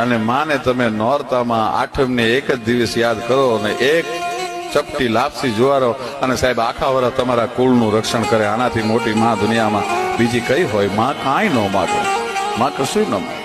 અને માને તમે નોરતામાં આઠમને એક જ દિવસ યાદ કરો અને એક ચપટી લાપસી જુવારો. અને સાહેબ, આખા વર્ષ તમારા કુળનું રક્ષણ કરે. આનાથી મોટી માં દુનિયામાં બીજી કઈ હોય? માં કાંઈ ન માગો. માં કશું ન માગે.